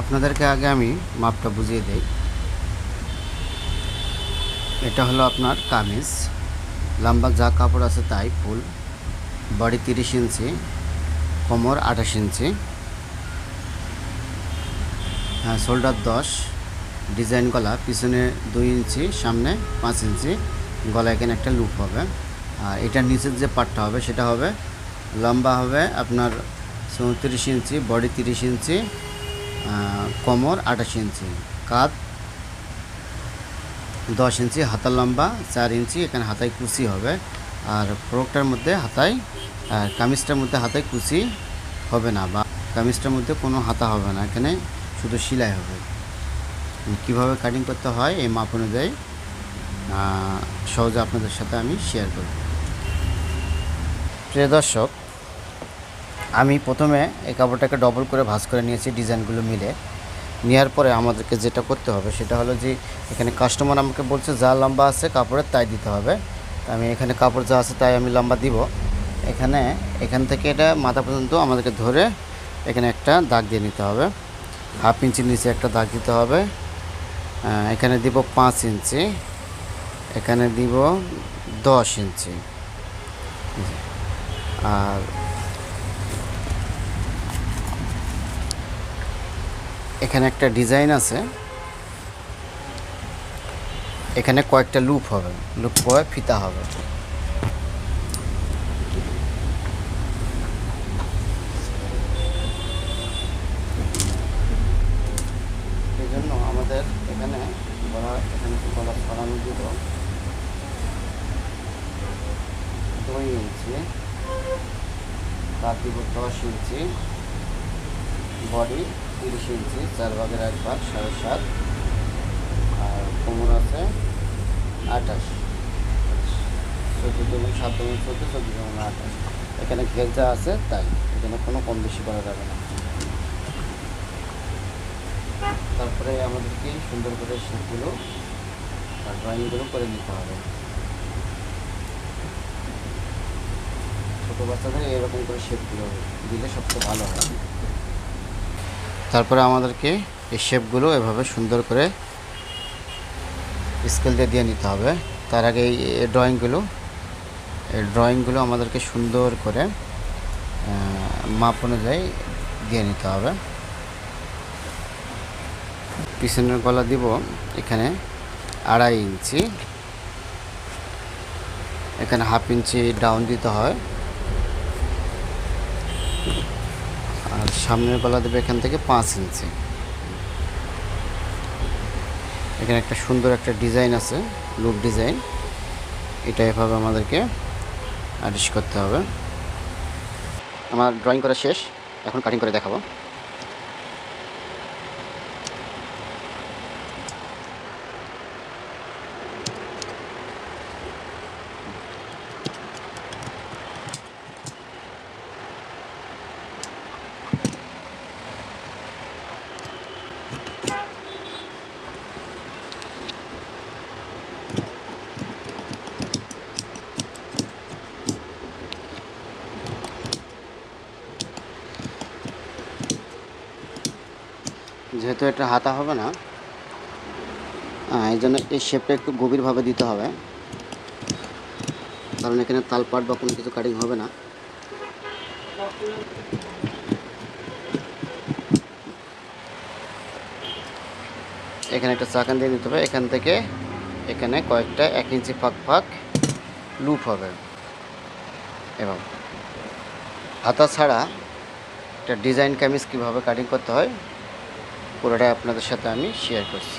আপনাদেরকে আগে আমি মাপটা বুঝিয়ে দেই। এটা হলো আপনার কামিজ। লম্বা যা কাপড় আছে তাই ফুল। বডি তিরিশ ইঞ্চি, কোমর আঠাশ ইঞ্চি। হ্যাঁ শোল্ডার দশ। ডিজাইন গলা পিছনে দুই ইঞ্চি, সামনে পাঁচ ইঞ্চি। গলা এখানে একটা লুপ হবে। আর এটার নিচের যে পাটটা হবে সেটা হবে লম্বা হবে আপনার চৌত্রিশ ইঞ্চি, বডি তিরিশ ইঞ্চি। কোমর আঠাশ ইঞ্চি, কাঁধ দশ ইঞ্চি হাতা লম্বা চার ইঞ্চি, এখানে হাতায় কুচি হবে। আর ফ্রকটার মধ্যে হাতায়, আর কামিজটার মধ্যে হাতায় কুচি হবে না বা কামিজটার মধ্যে কোনো হাতা হবে না, এখানে শুধু সেলাই হবে। কীভাবে কাটিং করতে হয় এই মাপ অনুযায়ী সহজে আপনাদের সাথে আমি শেয়ার করব। প্রিয় দর্শক আমি প্রথমে এই কাপড়টাকে ডবল করে ভাঁজ করে নিয়েছি ডিজাইনগুলো মিলে। নেওয়ার পরে আমাদেরকে যেটা করতে হবে সেটা হলো যে, এখানে কাস্টমার আমাকে বলছে, যা লম্বা আছে কাপড়ের তাই দিতে হবে। আমি এখানে কাপড় যা আছে তাই আমি লম্বা দিব। এখানে, এখান থেকে এটা মাথা পর্যন্ত আমাদেরকে ধরে এখানে একটা দাগ দিয়ে নিতে হবে। হাফ ইঞ্চির নিচে একটা দাগ দিতে হবে। এখানে দিব পাঁচ ইঞ্চি। এখানে দিব দশ ইঞ্চি। আর এখানে একটা ডিজাইন আছে। এখানে কয়েকটা লুপ হবে। লুপ করে ফিতা হবে। জন্য আমাদের এখানে দশ ইঞ্চি বডি তিরিশ ইঞ্চি, চার ভাগের এক ভাগ, সাড়ে সাত। আর কোমর আছে আঠাশ। চোদ্দ যেমন সাত যেমন চোদ্দ চোদ্দ যেমন আঠাশ। এখানে ঘের যা আছে, তাই। এখানে কোনো কম বেশি করা যাবে না। তারপরে আমাদেরকে সুন্দর করে শেপগুলো আর ড্রয়িংগুলো করে নিতে হবে। ছোটো বাচ্চাদের এরকম করে শেপগুলো দিলে সবচেয়ে ভালো হয়। তারপরে আমাদেরকে এই শেপগুলো এভাবে সুন্দর করে স্কেল দিয়ে দিয়ে নিতে হবে। তার আগে এই ড্রয়িংগুলো এই ড্রয়িংগুলো আমাদেরকে সুন্দর করে মাপ অনুযায়ী দিয়ে নিতে হবে। পিছনের গলা দিব এখানে আড়াই ইঞ্চি। এখানে হাফ ইঞ্চি ডাউন দিতে হয়। আর সামনের গলা দেবে এখান থেকে পাঁচ ইঞ্চি। এখানে একটা সুন্দর একটা ডিজাইন আছে লুপ ডিজাইন। এটা এভাবে আমাদেরকে আর্টিস্ট করতে হবে। আমার ড্রয়িং করা শেষ, এখন কাটিং করে দেখাবো। যেহেতু এটা হাতা হবে না এই জন্য এই শেপটা একটু গভীরভাবে দিতে হবে। কারণ এখানে তালপাট বা কোনো কিছু কাটিং হবে না। এখানে একটা চাকান দিয়ে দিতে হবে। এখান থেকে এখানে কয়েকটা এক ইঞ্চি ফাঁক ফাঁক লুপ হবে। এবং হাতা ছাড়া একটা ডিজাইন কামিজ কীভাবে কাটিং করতে হয় পুরোটাই আপনাদের সাথে আমি শেয়ার করছি।